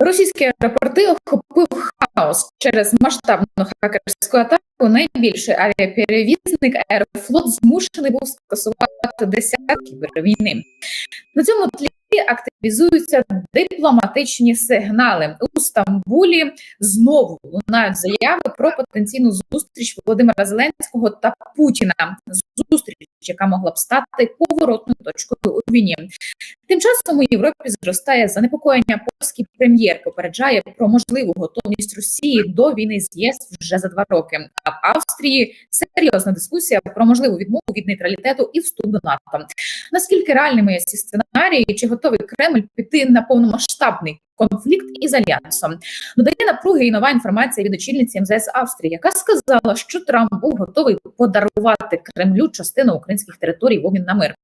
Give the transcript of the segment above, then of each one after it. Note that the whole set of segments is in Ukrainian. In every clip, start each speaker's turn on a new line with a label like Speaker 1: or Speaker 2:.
Speaker 1: Російські аеропорти охопив хаос через масштабну хакерську атаку. Найбільший авіаперевізник Аерофлот змушений був скасувати десятки війни. На цьому тлі активізуються дипломатичні сигнали у Стамбулі. Знову лунають заяви про потенційну зустріч Володимира Зеленського та Путіна. Зустріч, яка могла б стати поворотною точкою у війні. Тим часом у Європі зростає занепокоєння. Польський прем'єр попереджає про можливу готовність Росії до війни з ЄС вже за два роки. А в Австрії серйозна дискусія про можливу відмову від нейтралітету і вступ до НАТО. Наскільки реальними є ці сценарії? Чи готовий Кремль піти на повномасштабний конфлікт із альянсом? Додає напруги і нова інформація від очільниці МЗС Австрії, яка сказала, що Трамп був готовий подарувати Кремлю частину українських територій в обмін на мир.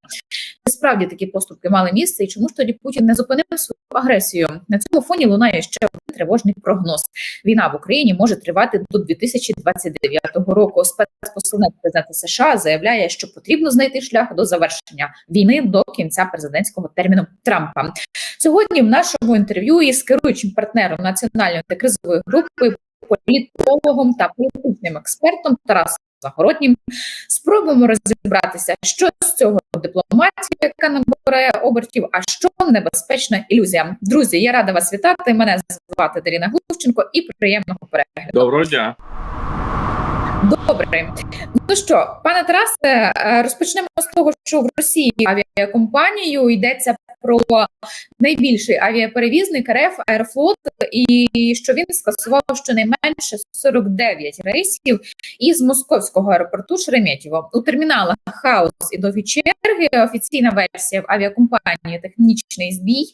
Speaker 1: Справді такі поступки мали місце, і чому ж тоді Путін не зупинив свою агресію? На цьому фоні лунає ще один тривожний прогноз. Війна в Україні може тривати до 2029 року. Спецпосланець президента США заявляє, що потрібно знайти шлях до завершення війни до кінця президентського терміну Трампа. Сьогодні в нашому інтерв'ю із керуючим партнером національної антикризової групи, політологом та політичним експертом Тарасом Загороднім спробуємо розібратися, що з цього дипломатія, яка набирає обертів, а що небезпечна ілюзія. Друзі, я рада вас вітати. Мене звати Даріна Глущенко і приємного перегляду.
Speaker 2: Доброго дня.
Speaker 1: Добре, ну що, пане Тарасе, е, розпочнемо з того, що в Росії авіакомпанію йдеться про найбільший авіаперевізник РФ Аерофлот, і що він скасував щонайменше 49 рейсів із московського аеропорту Шереметьєво. У терміналах хаос і довгі черги. Офіційна версія в авіакомпанії технічний збій.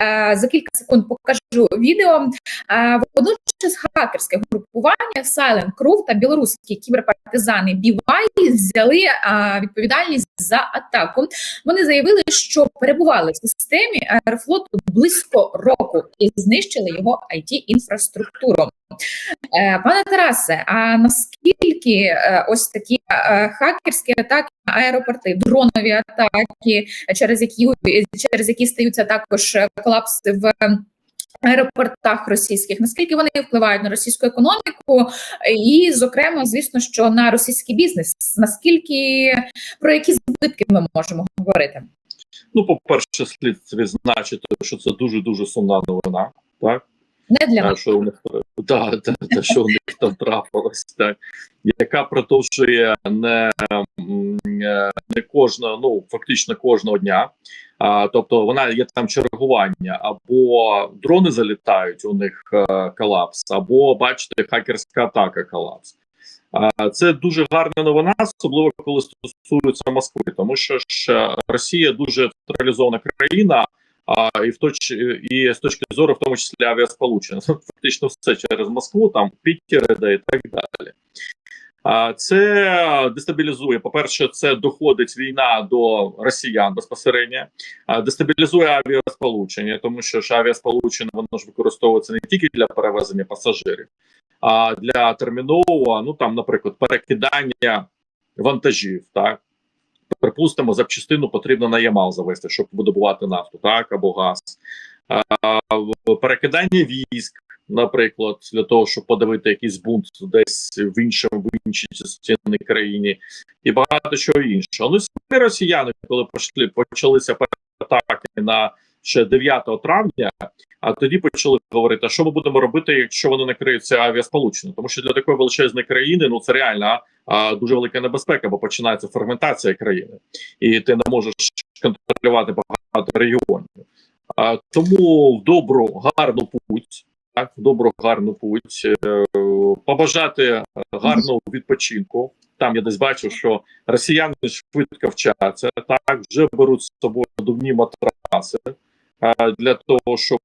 Speaker 1: Е, За кілька секунд покажу відео. Е, Водночас хакерське групування Silent Crew та білоруські кіберпартизани BY взяли відповідальність за атаку. Вони заявили, що перебували системі Аерофлоту близько року і знищили його it інфраструктуру. Е, Пане Тарасе, а наскільки е, ось такі е, хакерські атаки на аеропорти, дронові атаки, через які через які стаються також колапси в аеропортах російських, наскільки вони впливають на російську економіку, і, зокрема, звісно, що на російський бізнес, наскільки про які збитки ми можемо говорити?
Speaker 2: Ну, по-перше, слід відзначити, що це дуже дуже сумна новина, так
Speaker 1: Не для
Speaker 2: А,
Speaker 1: нас.
Speaker 2: що у них да, да, да, що у них там трапилось, так яка продовжує не, не кожного, ну фактично кожного дня. А, тобто вона є там чергування, або дрони залітають, у них е, колапс, або бачите, хакерська атака колапс. А, Це дуже гарна новина, особливо коли стосується Москви, тому що ж е, Росія дуже централізована країна, а і в точ і з точки зору, в тому числі авіасполучення, фактично все через Москву, там Пітер іде і так далі. А це дестабілізує. По перше, це доходить війна до росіян безпосередньо, дестабілізує авіасполучення, тому що ж авіасполучення воно ж використовується не тільки для перевезення пасажирів, а для термінового, ну там, наприклад, перекидання вантажів. Так припустимо, запчастину потрібно на Ямал завести, щоб видобувати нафту, так або газ, а, перекидання військ. Наприклад, для того, щоб подавити якийсь бунт десь в іншому в іншій частині країні, і багато чого іншого. Ну самі росіяни, коли пошли почалися атаки на ще 9 травня, а тоді почали говорити, а що ми будемо робити, якщо вони накриються авіасполучення? Тому що для такої величезної країни ну це реально а, дуже велика небезпека, бо починається ферментація країни, і ти не можеш контролювати багато регіонів. А, тому в добру гарну путь. Так, в добру гарну путь е, побажати гарного відпочинку. Там я десь бачу, що росіяни швидко вчаться, так вже беруть з собою надувні матраси е, для того, щоб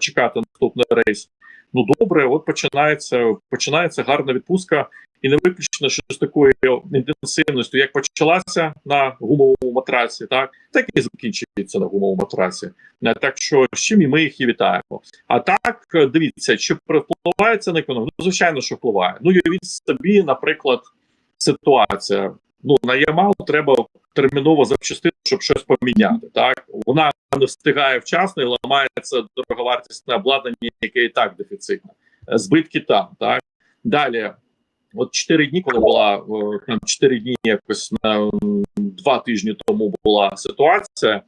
Speaker 2: чекати наступний рейс. Ну добре, от починається починається гарна відпустка, і не виключно, що з такою інтенсивністю, як почалася на гумовому матраці, так так і закінчується на гумовому матраці. Е, Так що з чим і ми їх і вітаємо. А так дивіться, чи впливає це на економіку? Ну, звичайно, що впливає. Ну уявіть собі, наприклад, ситуація. Ну на Ямал треба терміново запчастину, щоб щось поміняти. Так вона не встигає вчасно і ламається дороговартісне обладнання, яке і так дефіцитне. Е, Збитки там так далі. От 4 дні, коли була там 4 дні, якось на два тижні тому була ситуація.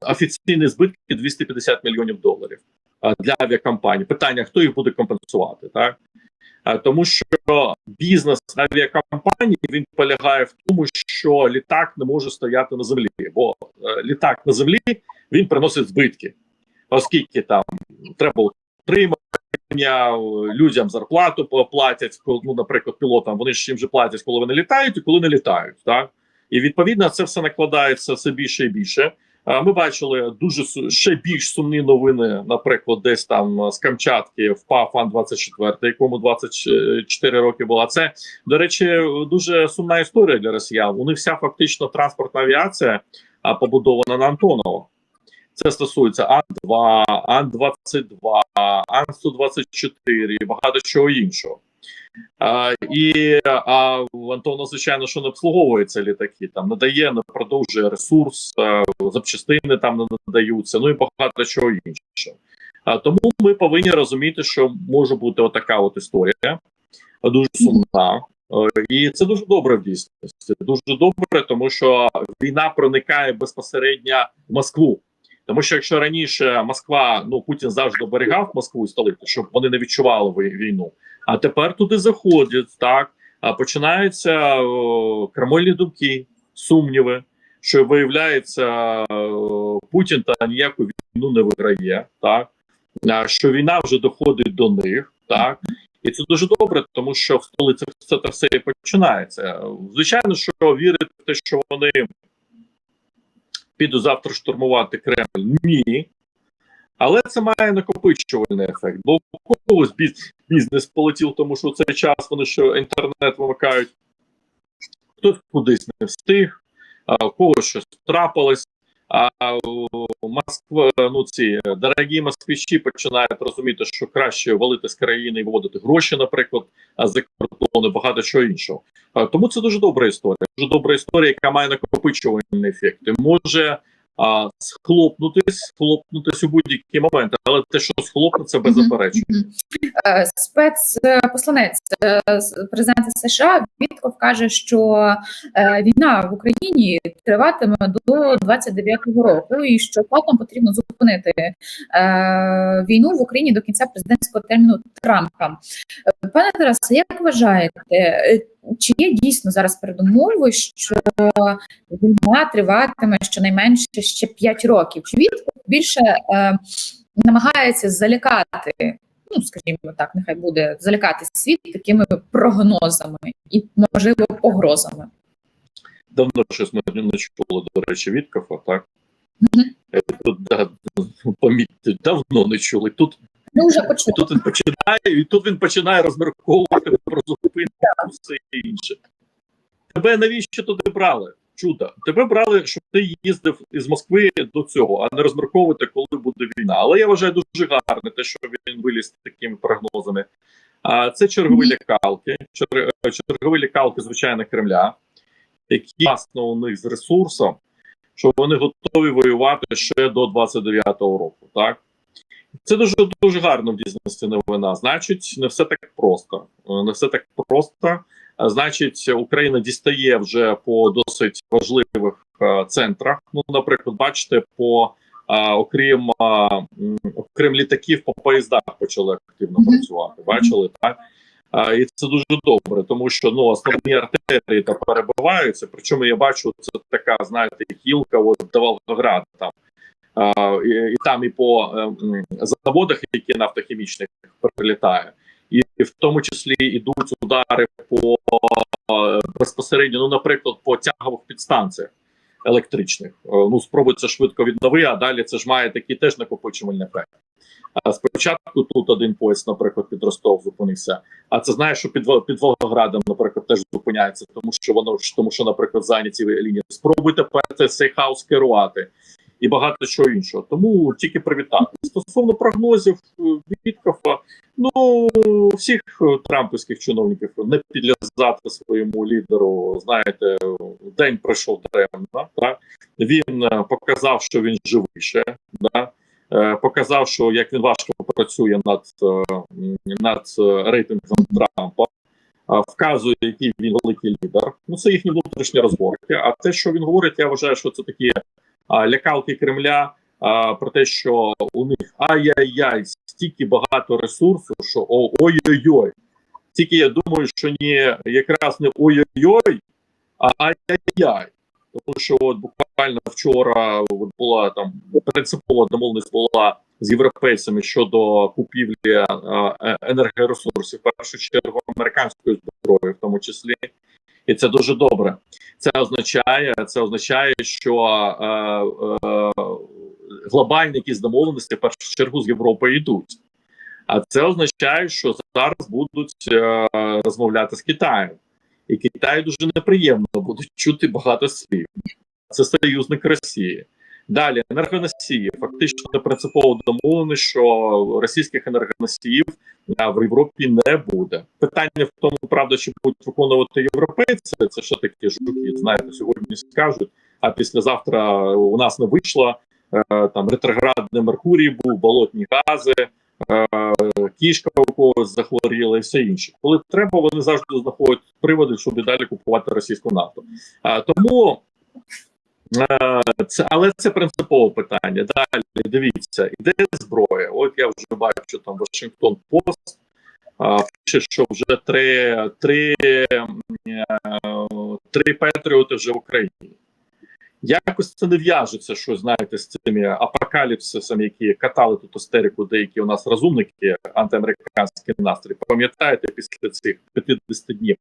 Speaker 2: Офіційні збитки 250 мільйонів доларів для авіакомпаній. Питання: хто їх буде компенсувати, так? А, тому що бізнес авіакомпаній він полягає в тому, що літак не може стояти на землі, бо е, літак на землі він приносить збитки, оскільки там треба утримання, людям зарплату платять, ну, наприклад, пілотам вони ж їм же платять, коли вони літають і коли не літають. Так? І відповідно це все накладається все більше і більше. Ми бачили дуже ще більш сумні новини, наприклад, десь там з Камчатки впав Ан-24, якому 24 роки була. Це, до речі, дуже сумна історія для росіян. У них вся фактично транспортна авіація побудована на Антоново. Це стосується Ан-2, Ан-22, Ан-124 і багато чого іншого. А, і а Антона, звичайно, що не обслуговується літаки, там надає, не продовжує ресурс, а, запчастини там не надаються, ну і багато чого іншого. А, тому ми повинні розуміти, що може бути отака от історія, а, дуже сумна. Е, І це дуже добре в дійсності. Дуже добре, тому що війна проникає безпосередньо в Москву. Тому що якщо раніше Москва, ну Путін завжди оберігав Москву і столицю, щоб вони не відчували вій- війну. А тепер туди заходять так. А починаються о, крамольні думки, сумніви, що виявляється, о, Путін та ніяку війну не виграє, так а, що війна вже доходить до них, так і це дуже добре, тому що в столиці все це все і починається. Звичайно, що вірити в те, що вони підуть завтра штурмувати Кремль, ні. Але це має накопичувальний ефект. Бо когось біз- бізнес полетів, тому що в цей час вони що інтернет вимикають, хтось кудись не встиг, а у когось щось трапилось. А Москва, ну ці дорогі москвичі починають розуміти, що краще валити з країни і виводити гроші, наприклад, за кордони, багато чого іншого. Тому це дуже добра історія. Дуже добра історія, яка має накопичувальний ефект. І може а, схлопнутись, схлопнутись у будь-який момент, але те, що схлопнеться, беззаперечно.
Speaker 1: Е, Спецпосланець е, президента США Вітков каже, що е, війна в Україні триватиме до 29-го року, і що потім потрібно зупинити війну в Україні до кінця президентського терміну Трампа. Пане Тарасе, як вважаєте, чи є дійсно зараз передумови, що війна триватиме щонайменше ще 5 років? Чи Вітков більше е, намагається залякати? ну скажімо так, нехай буде залякати світ такими прогнозами і можливо погрозами.
Speaker 2: Давно щось ми не чули, до речі, від Кафа, так? Е, Тут, да, помітьте, давно не чули. Тут
Speaker 1: Ну вже почули.
Speaker 2: тут він починає, і тут він починає розмірковувати про зупинку все інше. Тебе навіщо туди брали? Чудо. Тебе брали, щоб ти їздив із Москви до цього, а не розмірковувати, коли буде війна. Але я вважаю дуже гарне те, що він виліз такими прогнозами. А це чергові лякалки, чер- чергові лякалки, звичайно, Кремля, які власне у них з ресурсом, що вони готові воювати ще до 29-го року. Так? Це дуже дуже гарно в дійсності новина. Значить, не все так просто. Е, Не все так просто. А Значить, Україна дістає вже по досить важливих е, центрах. Ну, наприклад, бачите, по е, окрім е, окрім літаків, по поїздах почали активно працювати. Бачили так? І це дуже добре, тому що ну основні артерії та перебиваються. Причому я бачу, це така, знаєте, гілка от до Волгограда там. І, і там і по е, заводах, які нафтохімічних прилітає, і в тому числі йдуть удари по е, безпосередньо, ну, наприклад, по тягових підстанціях електричних. Е, Ну, спробується швидко віднови, а далі це ж має такий теж накопичувальний ефект. Спочатку тут один поїзд, наприклад, під Ростов зупинився. А це знаєш, що під під Волгоградом, наприклад, теж зупиняється, тому що воно тому, що, наприклад, зайняті лінії. Спробуйте це цей хаос керувати. І багато чого іншого. Тому тільки привітати. Стосовно прогнозів е, Віткофа, ну всіх е, трампівських чиновників не підлязати своєму лідеру. Знаєте, день пройшов даремно. Так? Він е, показав, що він живий ще. Показав, що як він важко працює над, над рейтингом Трампа. Вказує, який він великий лідер. Ну це їхні внутрішні розборки. А те, що він говорить, я вважаю, що це такі лякалки Кремля про те, що у них ай-яй-яй, стільки багато ресурсу, що ой-ой-ой. Тільки я думаю, що ні, якраз не ой-ой-ой, а ай-яй-яй. Тому що от буквально вчора от була там принципова домовленість була з європейцями щодо купівлі е, енергоресурсів, в першу чергу американської зброї, в тому числі, і це дуже добре. Це означає, це означає, що е, е, глобальні якісь домовленості в першу чергу з Європою йдуть. А це означає, що зараз будуть е, розмовляти з Китаєм, і Китаю дуже неприємно будуть чути багато слів. Це союзник Росії. Далі енергоносії фактично не принципово домовлено, що російських енергоносіїв в Європі не буде. Питання в тому, правда, чи будуть виконувати європейці. Це що такі жуки? Знаєте, сьогодні скажуть. А післязавтра у нас не вийшло. Е, там ретроградний Меркурій був, болотні гази, е, кішка у когось захворіла і все інше. Коли треба, вони завжди знаходять приводи, щоб і далі купувати російську нафту. Тому е, це, але це принципове питання. Далі дивіться, іде зброя. От я вже бачу там Вашингтон Пост. Пише, що вже три, три, е, три Петріоти вже в Україні. Якось це не в'яжеться, що знаєте, з цими апокаліпсисами, які катали тут істерику, деякі у нас розумники, антиамериканські настрої. Пам'ятаєте, після цих 50 днів?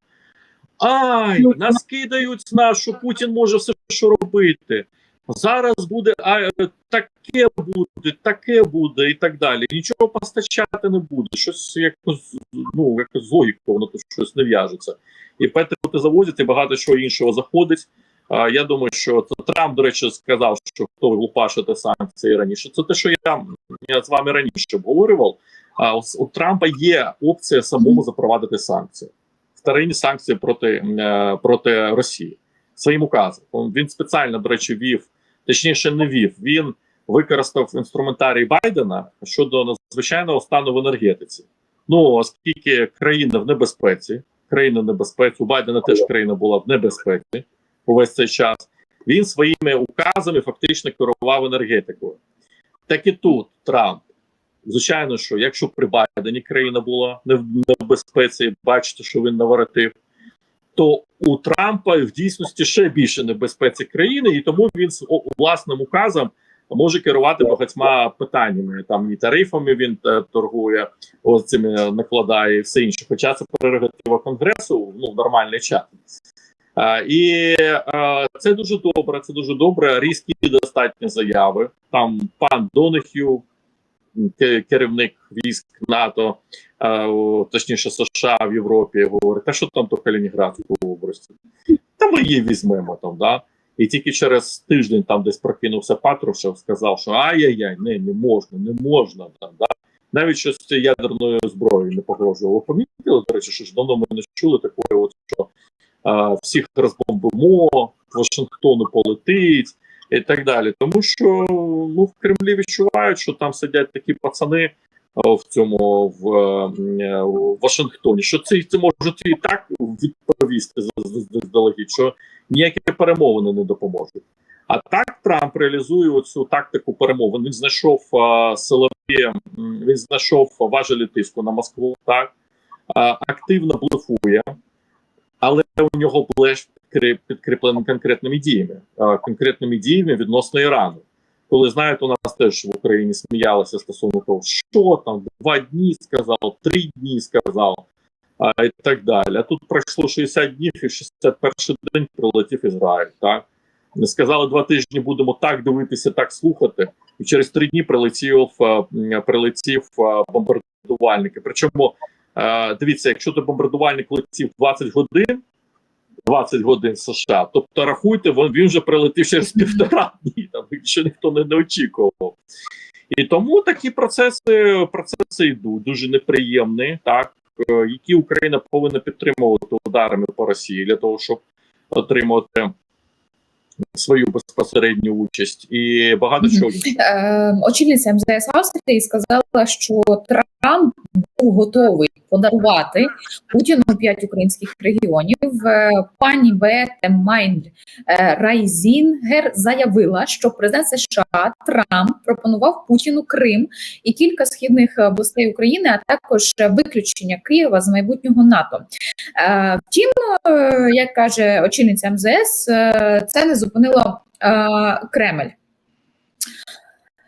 Speaker 2: Ай, нас кидають на що Путін може все що робити. Зараз буде а, е, таке буде, таке буде і так далі. Нічого постачати не буде. Щось якось ну якось з логікою, воно тут щось не в'яжеться. І Петро завозять, і багато чого іншого заходить. А, я думаю, що це Трамп, до речі, сказав, що хто ви лупашите санкції раніше. Це те, що я, я з вами раніше обговорював. А у, у Трампа є опція самому запровадити санкції. Вторинні санкції проти, е, проти Росії своїм указом. Він спеціально, до речі, вів, точніше, не вів. Він використав інструментарій Байдена щодо надзвичайного стану в енергетиці. Ну оскільки країна в небезпеці, країна в небезпеці, у Байдена теж країна була в небезпеці увесь цей час. Він своїми указами фактично керував енергетикою. Так і тут Трамп. Звичайно, що якщо при Байдені країна була не в небезпеці, бачите, що він наворотив, то у Трампа в дійсності ще більше небезпеці країни, і тому він з власним указом може керувати багатьма питаннями. Там і тарифами він е, торгує, ось цими накладає і все інше. Хоча це прерогатива конгресу ну нормальний час. А, і а, це дуже добре. Це дуже добре. Різкі достатні заяви. Там пан Донехю, керівник військ НАТО, точніше США в Європі, говорить: та що там то Калінінградську області? Та ми її візьмемо там, да. І тільки через тиждень там десь прокинувся Патрушев, сказав, що ай-яй-яй, не, не можна, не можна. Там, да. Навіть щось з ядерною зброєю не погрожувало. Помітили, до речі, що ж давно ми не чули такої, от, що а, всіх розбомбимо, Вашингтону полетить і так далі. Тому що ну, в Кремлі відчувають, що там сидять такі пацани в цьому в, е, в Вашингтоні, що це, це можуть і так відповісти заздалегідь, що ніякі перемовини не допоможуть. А так Трамп реалізує оцю тактику перемовин. Він знайшов силові, він знайшов важелі тиску на Москву, так а, активно блефує, але у нього блеф підкріплений конкретними діями, а, конкретними діями відносно Ірану. Коли знаєте, у нас теж в Україні сміялися стосовно того, що там два дні сказав, три дні сказав, а, і так далі. А тут пройшло 60 днів, і 61 день прилетів Ізраїль. Так сказали два тижні, будемо так дивитися, так слухати. І через три дні прилетів прилетів бомбардувальники. Причому дивіться, якщо то бомбардувальник летів 20 годин, 20 годин США. Тобто, рахуйте, він, вже прилетів через півтора дні, там що ніхто не, не очікував. І тому такі процеси процеси йдуть дуже неприємні, так е, які Україна повинна підтримувати ударами по Росії для того, щоб отримати свою безпосередню участь і багато чого.
Speaker 1: Е, очільниця МЗС Австрії сказала, що Трамп був готовий подарувати Путіну п'ять українських регіонів. Е, Пані Бете Майнд е, Райзінгер заявила, що президент США Трамп пропонував Путіну Крим і кілька східних областей України, а також виключення Києва з майбутнього НАТО. Е, Втім, як каже очільниця МЗС, це не зупинило Кремль.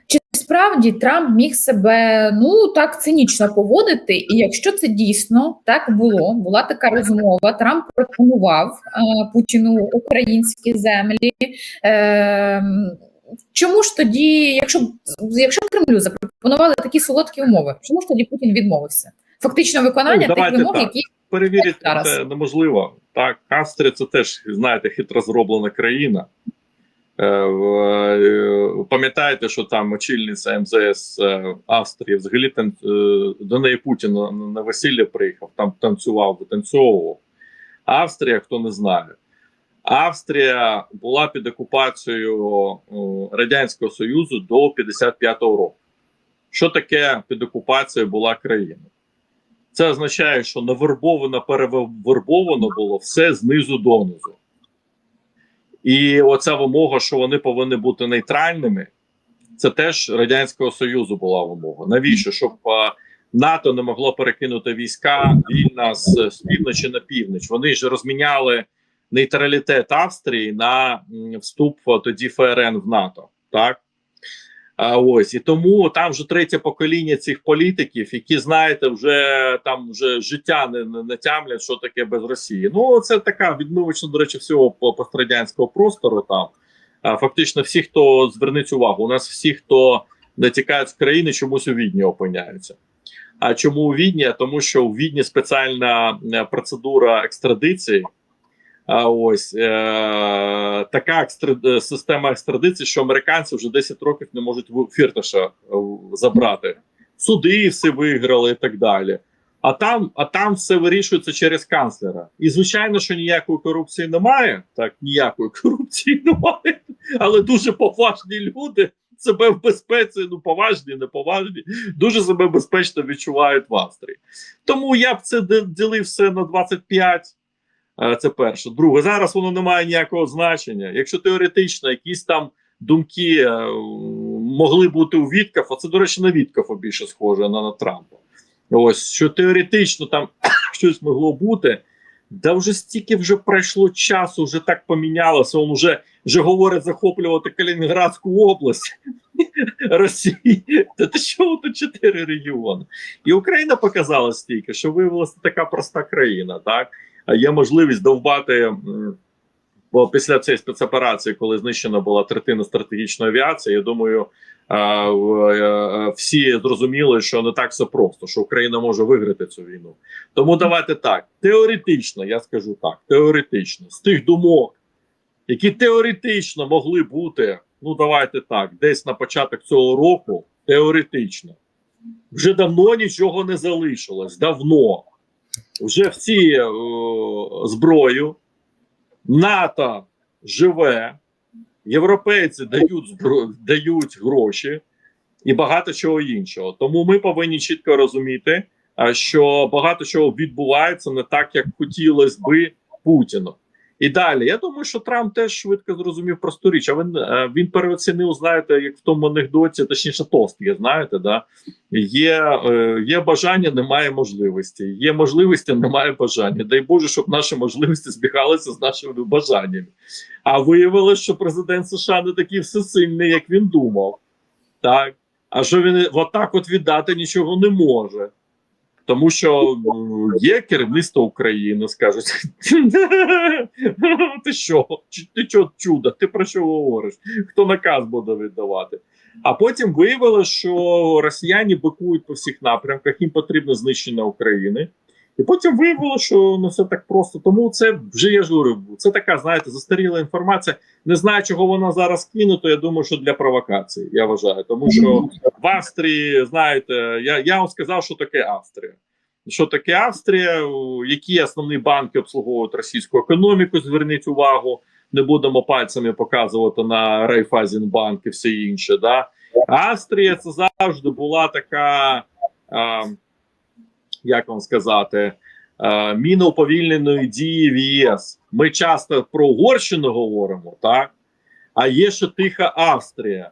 Speaker 1: Чи справді Трамп міг себе ну так цинічно поводити? І якщо це дійсно так було, була така розмова. Трамп пропонував е, Путіну українські землі. Е, чому ж тоді, якщо якщо Кремлю запропонували такі солодкі умови, чому ж тоді Путін відмовився? Фактично виконання
Speaker 2: Ну,
Speaker 1: тих вимог,
Speaker 2: так.
Speaker 1: які
Speaker 2: Перевірити це неможливо. Так, Австрія це теж, знаєте, хитро зроблена країна. Е, е, Пам'ятаєте, що там очільниця МЗС е, Австрії взагалі до неї Путін на, весілля приїхав, там танцював, витанцьовував. Австрія, хто не знає, Австрія була під окупацією Радянського Союзу до 55-го року. Що таке під окупацією була країна? Це означає, що навербовано, перевербовано було все знизу донизу. І оця вимога, що вони повинні бути нейтральними, це теж Радянського Союзу була вимога. Навіщо? Щоб НАТО не могло перекинути війська вільно з, півночі на північ. Вони ж розміняли нейтралітет Австрії на вступ тоді ФРН в НАТО. Так? А ось і тому там вже третє покоління цих політиків, які знаєте, вже там вже життя не, не, тямлять, що таке без Росії. Ну це така відмовочна, до речі, всього пострадянського простору. Там а, фактично всі, хто зверніть увагу, у нас всі, хто не тікають з країни, чомусь у відні опиняються. А чому у відні? Тому що у відні спеціальна е, процедура екстрадиції. А ось е, така екстра- е, система екстрадиції, що американці вже 10 років не можуть в- фірташа е, забрати. Суди все виграли і так далі. А там, а там все вирішується через канцлера. І звичайно, що ніякої корупції немає. Так, ніякої корупції немає, але дуже поважні люди себе в безпеці, ну поважні, неповажні, дуже себе безпечно відчувають в Австрії. Тому я б це ділив все на 25. Е, Це перше. Друге, зараз воно не має ніякого значення. Якщо теоретично якісь там думки е, могли бути у Віткафа, це, до речі, на Віткафа більше схоже на, на Трампа. Ось що теоретично там щось могло бути. Да вже стільки вже пройшло часу, вже так помінялося. Он вже, вже говорить захоплювати Калінінградську область Росії. Та ти що тут чотири регіони? І Україна показала стільки, що виявилася така проста країна, так є можливість довбати. Бо після цієї спецоперації, коли знищена була третина стратегічної авіації, я думаю, в- е, всі зрозуміли, що не так все просто, що Україна може виграти цю війну. Тому давайте так. Теоретично, я скажу так, теоретично, з тих думок, які теоретично могли бути, ну давайте так, десь на початок цього року, теоретично, вже давно нічого не залишилось. Давно. Вже всі е, зброю, НАТО живе, європейці дають збро... дають гроші і багато чого іншого. Тому ми повинні чітко розуміти, що багато чого відбувається не так, як хотілося би Путіну. І далі, я думаю, що Трамп теж швидко зрозумів просту річ. А він е, він переоцінив, знаєте, як в тому анекдоті, точніше, тост є, знаєте, да є, е, є бажання, немає можливості. Є можливості, немає бажання. Дай Боже, щоб наші можливості збігалися з нашими бажаннями. А виявилося, що президент США не такий всесильний, як він думав. Так. А що він отак от віддати нічого не може. Тому що є керівництво України, скажуть: ти що? Ти що чудо? Ти про що говориш? Хто наказ буде віддавати? А потім виявилося, що росіяни бикують по всіх напрямках, їм потрібно знищення України. І потім виявилося, що не все так просто. Тому це вже я ж говорю, це така, знаєте, застаріла інформація. Не знаю, чого вона зараз кинуто. Я думаю, що для провокації. Я вважаю, тому що в Австрії, знаєте, я, я вам сказав, що таке Австрія. Що таке Австрія? Які основні банки обслуговують російську економіку? Зверніть увагу. Не будемо пальцями показувати на Райфайзенбанк і все інше. Да? Австрія це завжди була така, а, як вам сказати, а, уповільненої дії в ЄС. Ми часто про Угорщину говоримо, так? А є ще тиха Австрія.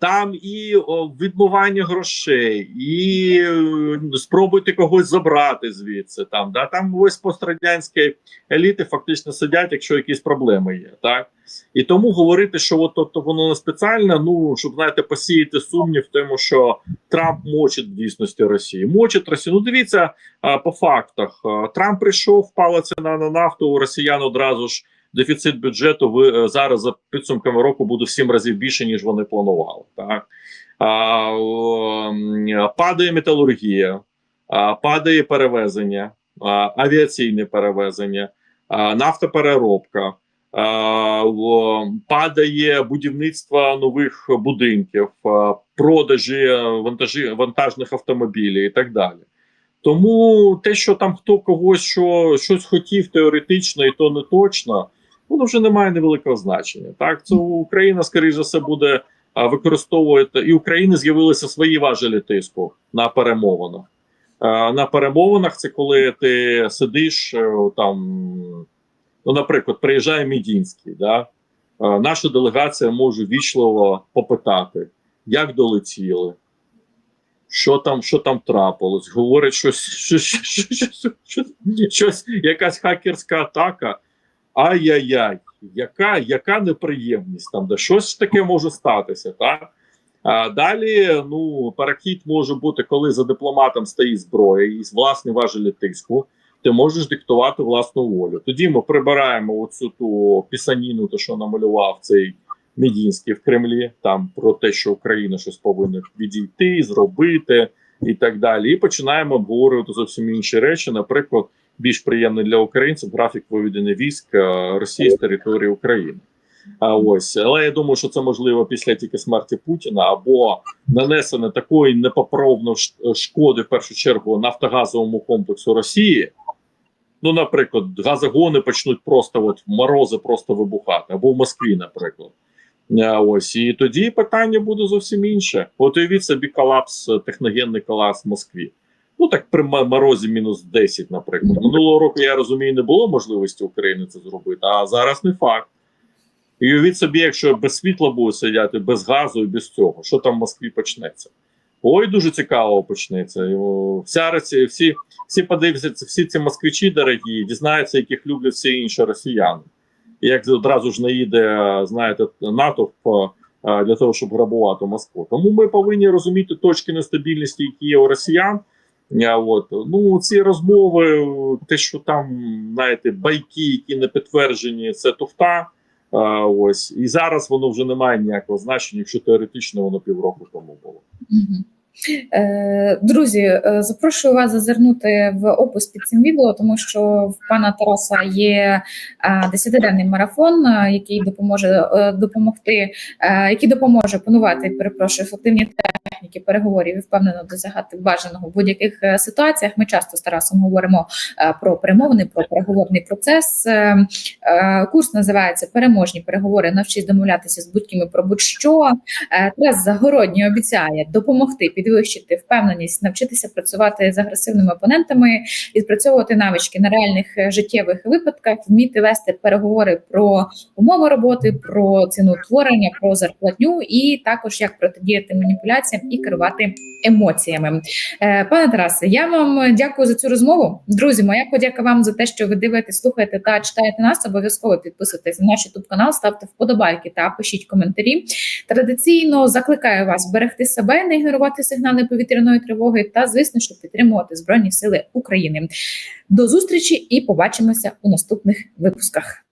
Speaker 2: Там і о, відмивання грошей, і е, спробуйте когось забрати звідси. Там да там ось пострадянські еліти фактично сидять, якщо якісь проблеми є, так і тому говорити, що от тобто воно не спеціально, ну щоб знаєте, посіяти сумнів в тому, що Трамп мочить в дійсності Росії. Мочить Росію. Ну дивіться по фактах. Трамп прийшов, впала ціна на нафту. Росіян одразу ж дефіцит бюджету ви е, зараз за підсумками року буде в сім разів більше ніж вони планували. Так а, о, падає металургія, а, падає перевезення, а, авіаційне перевезення, а, нафтопереробка. Падає будівництво нових будинків, продажі е, вантажі, вантажних автомобілів і так далі. Тому те, що там хто когось що, щось хотів теоретично, і то не точно, воно вже не має невеликого значення. Так, це Україна, скоріш за все, буде використовувати, і України з'явилися свої важелі тиску на перемовинах. На перемовинах це коли ти сидиш е, там, ну, наприклад, приїжджає Мідінський, да? наша делегація може вічливо попитати, як долетіли. Що там, що там трапилось? Говорить щось, щось, щось, щось, щось, щось якась хакерська атака. Ай-яй-яй, яка, яка неприємність там, де щось таке може статися, так? А далі ну, перехід може бути, коли за дипломатом стоїть зброя і власні важелі тиску, ти можеш диктувати власну волю. Тоді ми прибираємо оцю ту пісаніну, то що намалював цей Медінський в Кремлі, там про те, що Україна щось повинна відійти, зробити і так далі. І починаємо обговорювати зовсім інші речі. Наприклад, більш приємний для українців графік виведення військ е, Росії з території України. А ось, але я думаю, що це можливо після тільки смерті Путіна або нанесення такої непоправної шкоди в першу чергу нафтогазовому комплексу Росії. Ну, наприклад, газогони почнуть просто от морози просто вибухати, або в Москві, наприклад. Е, Ось і тоді питання буде зовсім інше. От уявіть собі колапс, е, техногенний колапс в Москві. Ну так при морозі мінус 10, наприклад. Минулого року я розумію, не було можливості України це зробити, а зараз не факт. І уявіть собі, якщо без світла буде сидіти, без газу і без цього, що там в Москві почнеться? Ой, дуже цікаво почнеться. Вся Росія, всі, всі подивляться, всі ці москвичі дорогі, дізнаються, яких люблять всі інші росіяни. І як одразу ж наїде, знаєте, натовп для того, щоб грабувати Москву. Тому ми повинні розуміти точки нестабільності, які є у росіян. От ну ці розмови, те, що там знаєте, байки, які не підтверджені, це туфта. А, ось і зараз воно вже не має ніякого значення, якщо теоретично воно півроку тому було.
Speaker 1: Е, Друзі, е, запрошую вас зазирнути в опис під цим відео, тому що в пана Тараса є е, десятиденний марафон, який допоможе допомогти, який допоможе панувати, перепрошую, ефективні техніки переговорів і впевнено досягати бажаного в будь-яких ситуаціях. Ми часто з Тарасом говоримо про перемовини, про переговорний процес. Курс називається Переможні переговори. Навчись домовлятися з будь-ким і про будь-що. Тарас Загородній обіцяє допомогти підвищити впевненість, навчитися працювати з агресивними опонентами, відпрацьовувати навички на реальних е, життєвих випадках, вміти вести переговори про умови роботи, про ціноутворення, про зарплатню, і також як протидіяти маніпуляціям і керувати емоціями. Е, Пане Тарасе, я вам дякую за цю розмову. Друзі, моя подяка вам за те, що ви дивитесь, слухаєте та читаєте нас. Обов'язково підписуйтесь на наш youtube канал, ставте вподобайки та пишіть коментарі. Традиційно закликаю вас берегти себе, не ігнорувати сигнали повітряної тривоги та, звісно, щоб підтримувати Збройні Сили України. До зустрічі і побачимося у наступних випусках.